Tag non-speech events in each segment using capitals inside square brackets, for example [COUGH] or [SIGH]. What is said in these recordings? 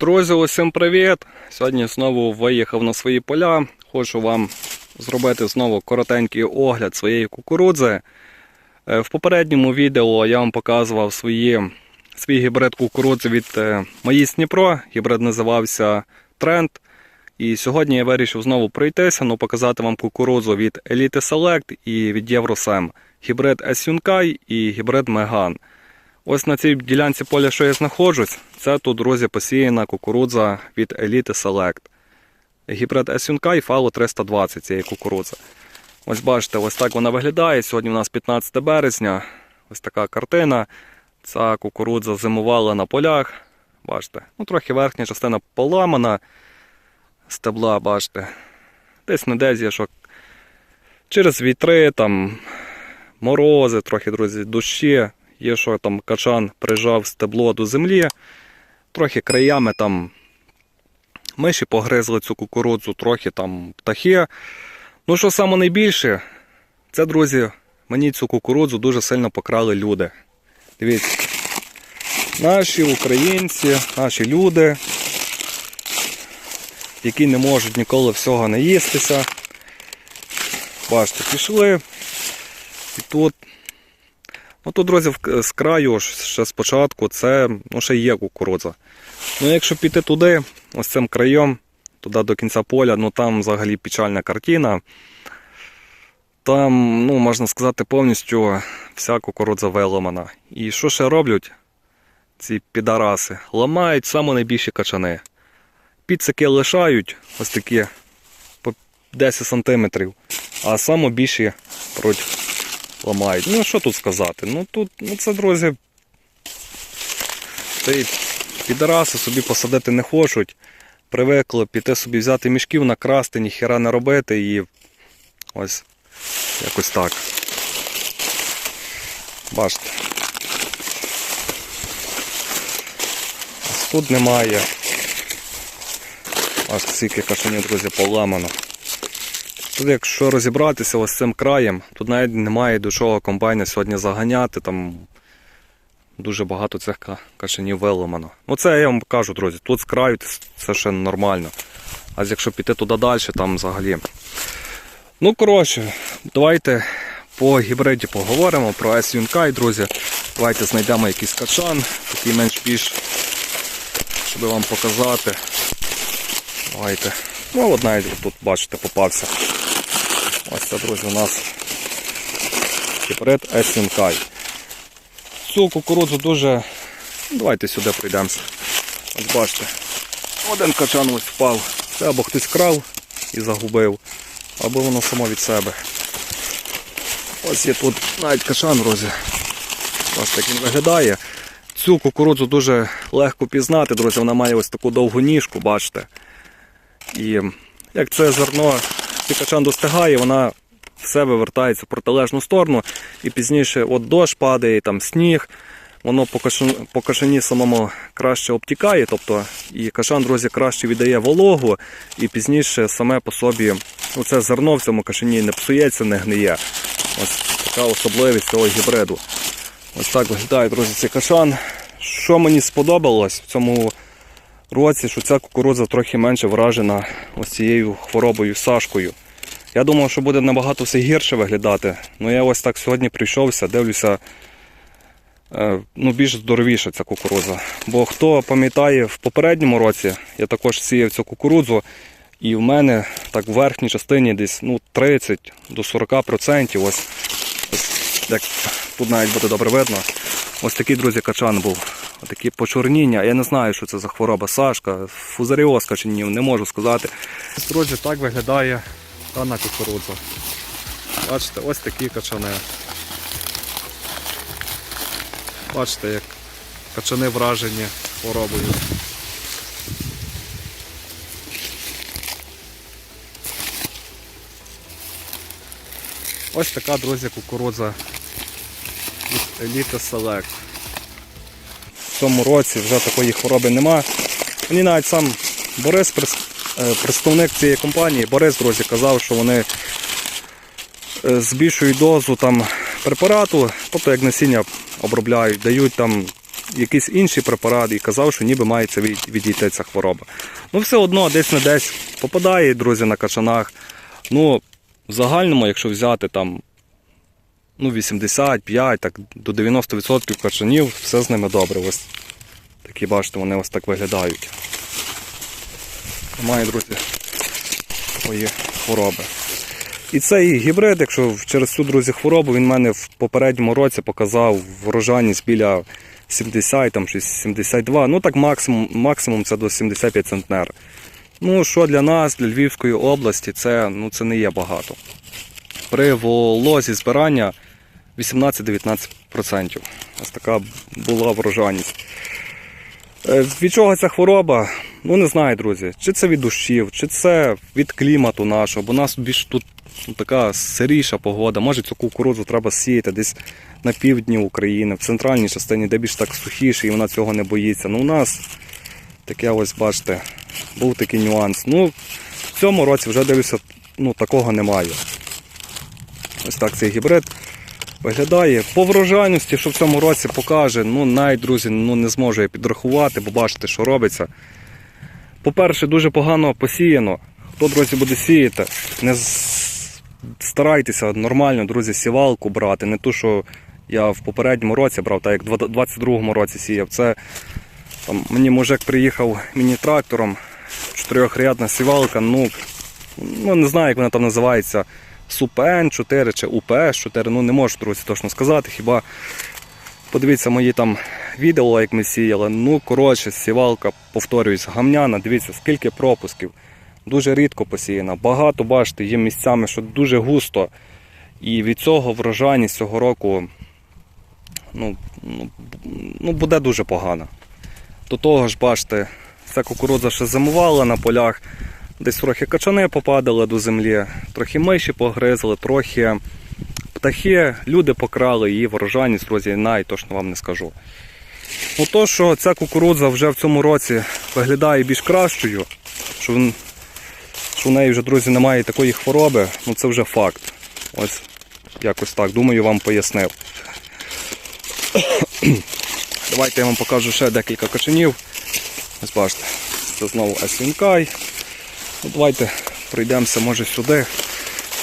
Друзі, усім привіт! Сьогодні знову виїхав на свої поля. Хочу вам зробити знову коротенький огляд своєї кукурудзи. Е, В попередньому відео я вам показував свої, свій гібрид кукурудзи від е, Маїс Дніпро. Гібрид називався Тренд. І сьогодні я вирішив знову пройтися, ну, показати вам кукурудзу від Elite Select і від Євросем. Гібрид S і гібрид Меган. Ось на цій ділянці поля, що я знаходжусь, це тут, друзі, посіяна кукурудза від Elite Select. Гібрид S і фало 320 цієї кукурудзи. Ось бачите, ось так вона виглядає. Сьогодні у нас 15 березня. Ось така картина. Ця кукурудза зимувала на полях. Бачите, ну трохи верхня частина поламана. Стебла, бачите. Десь не десь є, що через вітри, там, морози, трохи, друзі, дощі. Є, що там качан прижав стебло до землі, трохи краями там миші погризли цю кукурудзу, трохи там птахи. Ну, що саме найбільше, це, друзі, мені цю кукурудзу дуже сильно покрали люди. Дивіться, наші українці, наші люди, які не можуть ніколи всього наїстися. Бачите, пішли. І тут Ну тут, друзі, з краю, ще спочатку, це ну, ще є кукурудза. Ну якщо піти туди, ось цим краєм, туди до кінця поля, ну там взагалі печальна картина. Там, ну, можна сказати, повністю вся кукурудза виламана. І що ще роблять ці підараси? Ламають саме найбільші качани. Підсики лишають ось такі по 10 сантиметрів, а саме більші беруть ламають. Ну що тут сказати? Ну тут, ну це, друзі, цей підараси собі посадити не хочуть. Привикли піти собі взяти мішків, накрасти, ніхіра не робити і ось якось так. Бачите. Ось тут немає. Аж скільки кашанів, друзі, поламано. Тут, якщо розібратися ось цим краєм, тут навіть немає до чого комбайна сьогодні заганяти, там дуже багато цих ка- кашанів виламано. Ну це я вам кажу, друзі, тут з краю це ще нормально. А якщо піти туди далі, там взагалі. Ну, коротше, давайте по гібриді поговоримо про S друзі. Давайте знайдемо якийсь качан, такий менш більш, щоб вам показати. Давайте. Ну, от навіть тут, бачите, попався. Ось це, друзі, у нас гібрид Есінкай. Цю кукурудзу дуже. ну, Давайте сюди пройдемося. Ось бачите. Один качан ось впав. Це або хтось крав і загубив, або воно само від себе. Ось є тут навіть качан, друзі. Ось так він виглядає. Цю кукурудзу дуже легко пізнати, друзі, вона має ось таку довгу ніжку, бачите. І як це зерно пікачан достигає, вона все вивертається в протилежну сторону. І пізніше от дощ падає, там сніг, воно по, кашані самому краще обтікає, тобто і кашан, друзі, краще віддає вологу, і пізніше саме по собі ну, це зерно в цьому кашані не псується, не гниє. Ось така особливість цього гібриду. Ось так виглядає, друзі, цей кашан. Що мені сподобалось в цьому році, що ця кукурудза трохи менше вражена ось цією хворобою сашкою. Я думав, що буде набагато все гірше виглядати. Ну я ось так сьогодні прийшовся, дивлюся, е, ну більш здоровіша ця кукурудза. Бо хто пам'ятає, в попередньому році я також сіяв цю кукурудзу, і в мене так в верхній частині десь ну, 30 до 40%. Ось, ось як тут навіть буде добре видно. Ось такий, друзі, качан був. Такі почорніння. Я не знаю, що це за хвороба Сашка, фузаріоз качанів, не можу сказати. Друзі, так виглядає дана кукурудза. Бачите, ось такі качани. Бачите, як качани вражені хворобою. Ось така, друзі, кукурудза від Elite Select. Цьому році вже такої хвороби нема. Мені навіть сам Борис, е, представник цієї компанії, Борис, друзі, казав, що вони е, збільшують дозу там препарату, тобто як насіння обробляють, дають там якийсь інший препарат і казав, що ніби мається від- відійти ця хвороба. Ну, все одно десь не десь попадає, друзі, на качанах. Ну, в загальному, якщо взяти там ну, 85, так, до 90% качанів, все з ними добре. Ось такі, бачите, вони ось так виглядають. Немає, друзі, такої хвороби. І цей гібрид, якщо через цю друзі хворобу, він мене в попередньому році показав врожайність біля 70, там 72. Ну так максимум, максимум це до 75 центнер. Ну, що для нас, для Львівської області, це, ну, це не є багато. При волозі збирання 18-19%. Ось така була врожайність. Е, Від чого ця хвороба? Ну не знаю, друзі. Чи це від дощів, чи це від клімату нашого, бо у нас більш тут ну, така сиріша погода. Може цю кукурудзу треба сіяти десь на півдні України, в центральній частині, де більш так сухіше, і вона цього не боїться. Ну у нас таке ось, бачите, був такий нюанс. Ну, в цьому році вже дивлюся, ну такого немає. Ось так цей гібрид виглядає. По врожайності, що в цьому році покаже, ну навіть, друзі, ну не зможу я підрахувати, бо бачите, що робиться. По-перше, дуже погано посіяно. Хто, друзі, буде сіяти, не старайтеся нормально, друзі, сівалку брати. Не ту, що я в попередньому році брав, так як в 22-му році сіяв. Це там, мені мужик приїхав міні-трактором, чотирьохрядна сівалка, ну, ну не знаю, як вона там називається. СУПН 4 чи УПС 4, ну не можу, друзі, точно сказати. Хіба подивіться мої там відео, як ми сіяли. Ну, коротше, сівалка, повторююсь, гамняна, дивіться, скільки пропусків. Дуже рідко посіяна. Багато, бачите, є місцями, що дуже густо. І від цього врожайність цього року ну, ну, ну, буде дуже погана. До того ж, бачите, ця кукурудза ще зимувала на полях. Десь трохи качани попадали до землі, трохи миші погризли, трохи птахи, люди покрали її врожайність, друзі, навіть точно вам не скажу. Ну то, що ця кукурудза вже в цьому році виглядає більш кращою, що, в- що в неї вже, друзі, немає такої хвороби, ну це вже факт. Ось якось так, думаю, вам пояснив. Давайте я вам покажу ще декілька качанів. Ось бачите, це знову Асінкай. Ну, давайте пройдемося, може, сюди.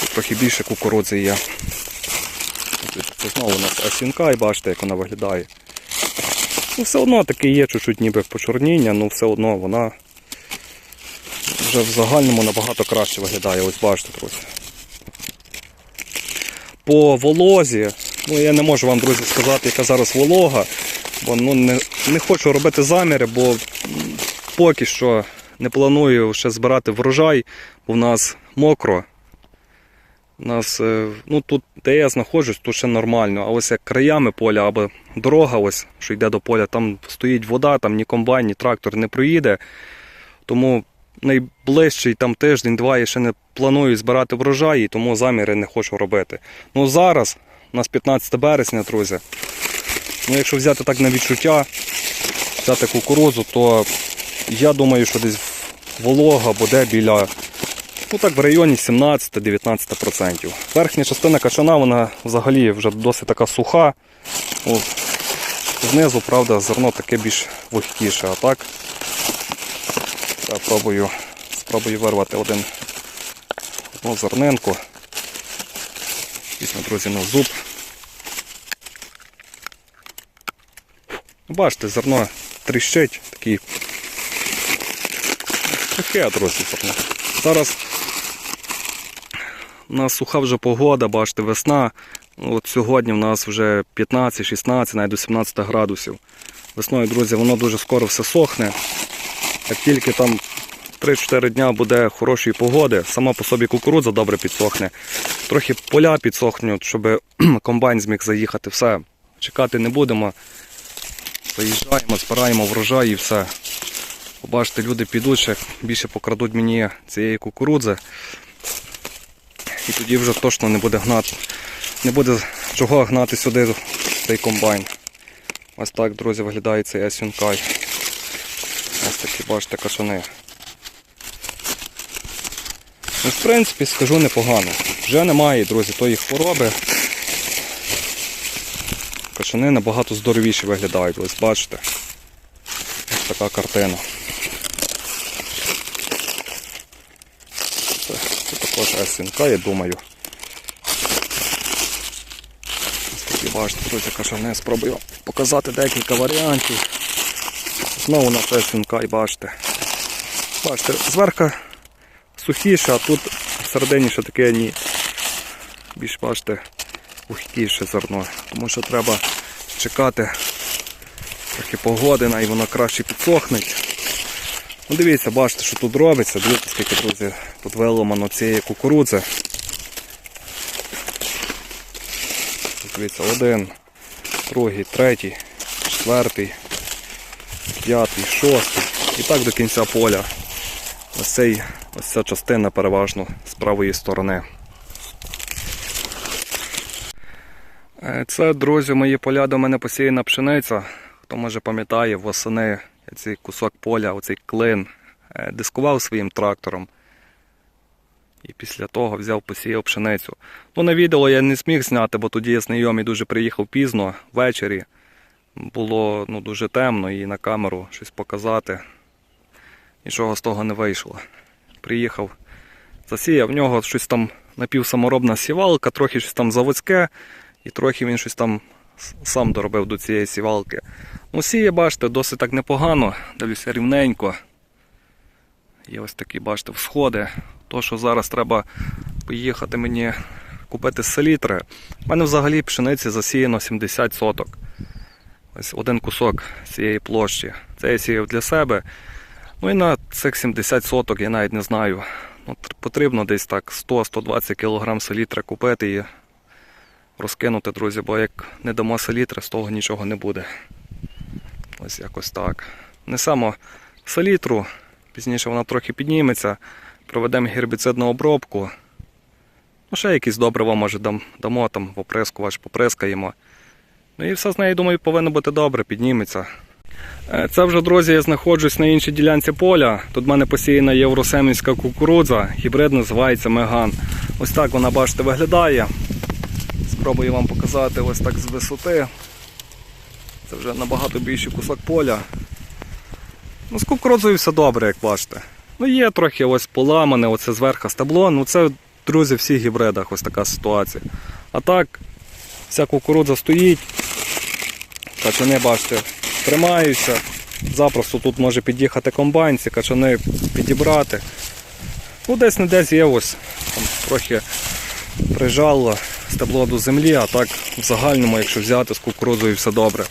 Тут трохи більше кукурудзи є. Це знову у нас Асінкай, бачите, як вона виглядає. Ну, все одно таке є чуть-чуть ніби почорніння, але все одно вона вже в загальному набагато краще виглядає. Ось бачите, друзі. По волозі, ну я не можу вам, друзі, сказати, яка зараз волога, бо ну, не, не хочу робити заміри, бо поки що не планую ще збирати врожай, бо в нас мокро. У нас, е, ну тут, де я знаходжусь, тут ще нормально. А ось як краями поля або дорога, ось, що йде до поля, там стоїть вода, там ні комбайн, ні трактор не проїде. Тому найближчий там тиждень-два я ще не планую збирати врожай, і тому заміри не хочу робити. Ну зараз, у нас 15 березня, друзі. Ну, якщо взяти так на відчуття, взяти кукурудзу, то я думаю, що десь волога буде біля, ну так, в районі 17-19%. Верхня частина качана, вона взагалі вже досить така суха. Знизу, правда, зерно таке більш вогкіше, а так. Я пробую, спробую вирвати один, одну зернинку. Візьму, друзі, на зуб. Бачите, зерно тріщить, такий таке, зерно. Зараз у нас суха вже погода, бачите, весна. От сьогодні в нас вже 15-16, навіть до 17 градусів. Весною, друзі, воно дуже скоро все сохне. Як тільки там 3-4 дня буде хорошої погоди, сама по собі кукурудза добре підсохне. Трохи поля підсохнуть, щоб [CLEARS THROAT] комбайн зміг заїхати. Все. Чекати не будемо. Заїжджаємо, збираємо врожай і все. Побачите, люди підуть, ще більше покрадуть мені цієї кукурудзи. І тоді вже точно не буде гнати. Не буде чого гнати сюди цей комбайн. Ось так, друзі, виглядає цей Есюнкай. Ось такі, бачите, кашани. Ну, в принципі, скажу непогано. Вже немає, друзі, тої хвороби. кашани набагато здоровіші виглядають. Ось бачите. Ось така картина. Це, це також СНК, я думаю. Ось такі бачите, друзі, кашани. Спробую показати декілька варіантів. Знову на це СНК і бачите. Бачите, зверху сухіше, а тут всередині ще таке ні. Більш бачите, вогкіше зерно. Тому що треба чекати трохи погодина і воно краще підсохне. Ну, дивіться, бачите, що тут робиться. Дивіться, скільки, друзі, тут виламано цієї кукурудзи. Дивіться, один, другий, третій, четвертий, п'ятий, шостий. І так до кінця поля. Ось, цей, ось ця частина переважно з правої сторони. Е, Це, друзі, мої поля до мене посіяна пшениця. Хто може пам'ятає, восени цей кусок поля, оцей клин, е, дискував своїм трактором. І після того взяв посіяв пшеницю. Ну, на відео я не зміг зняти, бо тоді я знайомий дуже приїхав пізно, ввечері. Було ну, дуже темно і на камеру щось показати. Нічого з того не вийшло. Приїхав, засіяв, в нього щось там напівсаморобна сівалка, трохи щось там заводське, і трохи він щось там сам доробив до цієї сівалки. Ну, сіє, бачите, досить так непогано, дивлюся рівненько. Є ось такі, бачите, всходи. То, що зараз треба поїхати мені купити селітри. У мене взагалі пшениці засіяно 70 соток. Ось один кусок цієї площі. Це я сіяв для себе. Ну і на цих 70 соток я навіть не знаю. Ну, потрібно десь так 100-120 кг селітра купити і розкинути, друзі, бо як не дамо селітри, з того нічого не буде. Ось якось так. Несемо селітру, пізніше вона трохи підніметься, проведемо гербіцидну обробку. Ну, ще якісь добрива, може, дам, дамо там в оприскувач, поприскаємо. Ну і все з нею, думаю, повинно бути добре, підніметься. Е, Це вже, друзі, я знаходжусь на іншій ділянці поля. Тут в мене посіяна євросемінська кукурудза. Гібрид називається Меган. Ось так вона, бачите, виглядає. Спробую вам показати ось так з висоти. Це вже набагато більший кусок поля. Ну, кукурудзою все добре, як бачите. Ну, є трохи ось поламане, оце зверху стебло. Ну це, друзі, в всіх гібридах ось така ситуація. А так, вся кукурудза стоїть. Качани, бачите, тримаються. Запросто тут може під'їхати комбайн, ці качани підібрати. Ну, десь не десь є ось. Там трохи прижало стебло до землі, а так в загальному, якщо взяти з кукурудзою, все добре.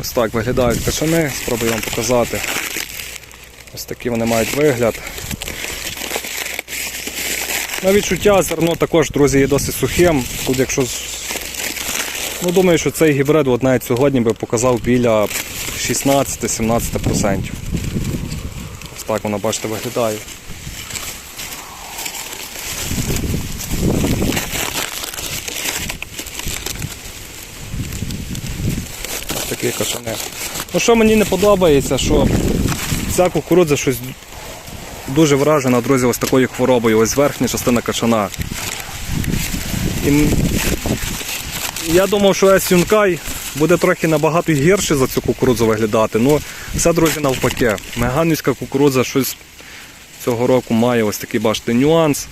Ось так виглядають качани, спробую вам показати. Ось такі вони мають вигляд. На відчуття зерно також, друзі, є досить сухим. Тут якщо Ну, думаю, що цей гібрид от навіть сьогодні би показав біля 16-17%. Ось так воно, бачите, виглядає. Такі кашани. Ну що мені не подобається, що ця кукурудза щось дуже вражена, друзі, ось такою хворобою. Ось верхня частина кашана. І я думав, що Ес Юнкай буде трохи набагато гірше за цю кукурудзу виглядати. Ну, все, друзі, навпаки. Меганівська кукурудза щось цього року має ось такий, бачите, нюанс.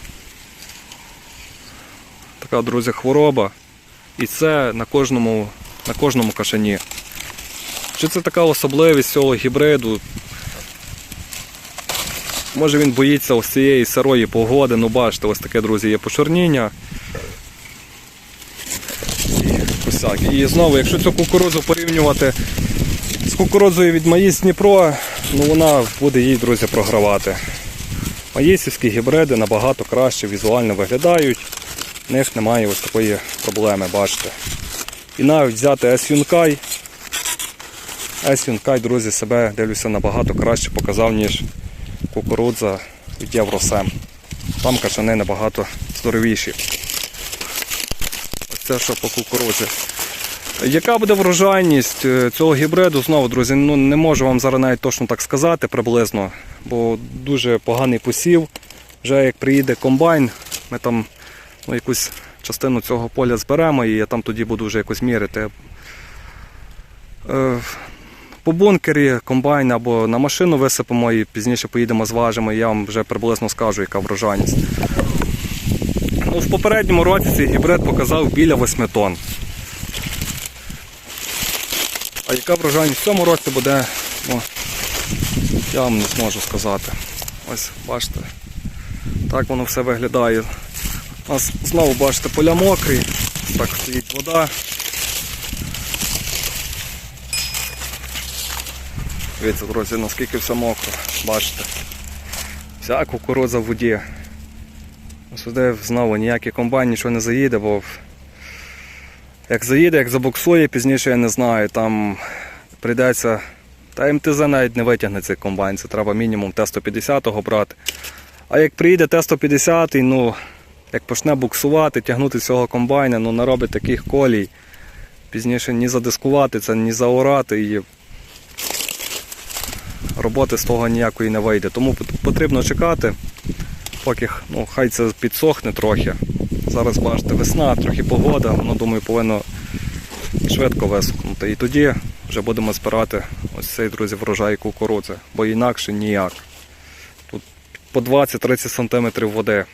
Така, друзі, хвороба. І це на кожному, на кожному кашані. Чи це така особливість цього гібриду? Може він боїться ось цієї сирої погоди, ну бачите, ось таке, друзі, є почорніння. І знову, якщо цю кукурудзу порівнювати з кукурудзою від Маїс Дніпро, ну вона буде їй, друзі, програвати. Маїсівські гібриди набагато краще візуально виглядають, в них немає ось такої проблеми, бачите. І навіть взяти S Юнкай. Друзі, себе дивлюся набагато краще показав, ніж кукурудза від Євросем. Там качани набагато здоровіші. Ось це що по кукурудзі. Яка буде врожайність е, цього гібриду? Знову, друзі, ну не можу вам зараз навіть точно так сказати приблизно, бо дуже поганий посів. Вже як приїде комбайн, ми там ну, якусь частину цього поля зберемо і я там тоді буду вже якось міряти. Е, по бункері комбайн або на машину висипемо і пізніше поїдемо зважимо, і я вам вже приблизно скажу, яка врожайність. Ну, в попередньому році цей гібрид показав біля 8 тонн. А яка врожайність в цьому році буде, ну, я вам не зможу сказати. Ось бачите, так воно все виглядає. У нас знову бачите поля мокрі, так стоїть вода. Дивіться, друзі, наскільки все мокро, бачите. Вся кукурудза в воді. Сюди знову ніякий комбайн нічого не заїде, бо як заїде, як забуксує, пізніше я не знаю, там прийдеться. Та МТЗ навіть не витягне цей комбайн, це треба мінімум Т-150 брати. А як приїде Т-150, ну, як почне буксувати, тягнути цього комбайна, ну наробить таких колій. Пізніше ні задискувати це, ні заорати і роботи з того ніякої не вийде. Тому потрібно чекати, поки ну, хай це підсохне трохи. Зараз бачите, весна, трохи погода, воно думаю повинно швидко висохнути. І тоді вже будемо збирати ось цей, друзі, врожай кукурудзи, бо інакше ніяк. Тут по 20-30 см води.